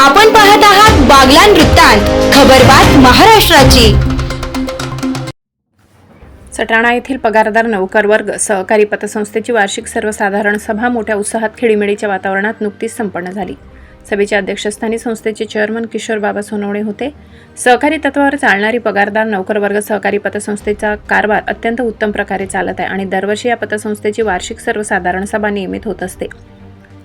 आपण पाहत आहात बागला वृत्तांत खबरबात महाराष्ट्राची. सटाणा येथील पगारदार नौकर वर्ग सहकारी पतसंस्थेची वार्षिक सर्वसाधारण सभा मोठ्या उत्साहात खेळीमेळीच्या वातावरणात नुकतीच संपन्न झाली. सभेच्या अध्यक्षस्थानी संस्थेचे चेअरमन किशोर बाबा सोनवणे होते. सहकारी तत्वावर चालणारी पगारदार नौकर वर्ग सहकारी पतसंस्थेचा कारभार अत्यंत उत्तम प्रकारे चालत आहे आणि दरवर्षी या पतसंस्थेची वार्षिक सर्वसाधारण सभा नियमित होत असते.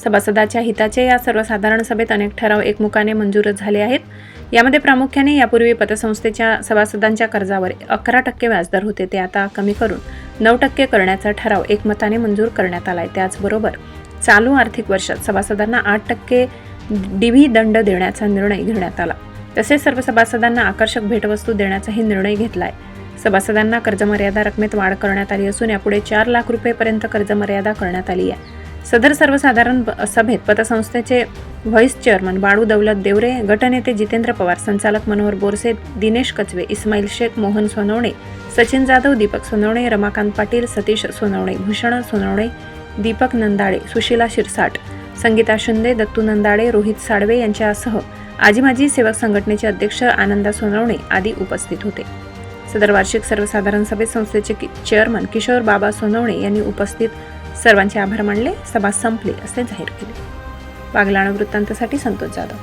सभासदाच्या हिताचे या सर्वसाधारण सभेत अनेक ठराव एकमुखाने मंजूर झाले आहेत. यामध्ये प्रामुख्याने यापूर्वी पतसंस्थेच्या सभासदांच्या कर्जावर अकरा टक्के व्याजदर होते. ते आता कमी करून नऊ टक्के करण्याचा ठराव एकमताने मंजूर करण्यात आलाय. त्याचबरोबर चालू आर्थिक वर्षात सभासदांना आठ टक्के डीव्ही दंड देण्याचा निर्णय घेण्यात आला. तसेच सर्व सभासदांना आकर्षक भेटवस्तू देण्याचाही निर्णय घेतलाय. सभासदांना कर्जमर्यादा रकमेत वाढ करण्यात आली असून यापुढे चार लाख रुपयेपर्यंत कर्जमर्यादा करण्यात आली आहे. सदर सर्वसाधारण ब- सभेत पतसंस्थेचे व्हाईस चेअरमन बाळू दौलत देवरे गटनेते जितेंद्र पवार संचालक मनोहर बोरसे दिनेश कचवे इस्माईल शेख मोहन सोनवणे सचिन जाधव दीपक सोनवणे रमाकांत पाटील सतीश सोनवणे भूषण सोनवणे दीपक नंदाळे सुशीला शिरसाट संगीता शिंदे दत्तू नंदाळे रोहित साडवे यांच्यासह आजी माजी सेवक संघटनेचे अध्यक्ष आनंदा सोनवणे आदी उपस्थित होते. सदर वार्षिक सर्वसाधारण सभेत संस्थेचे कि- चेअरमन किशोर बाबा सोनवणे यांनी उपस्थित सर्वांचे आभार मानले. सभा संपली असे जाहीर केले. बागलाण वृत्तांतासाठी संतोष जाधव.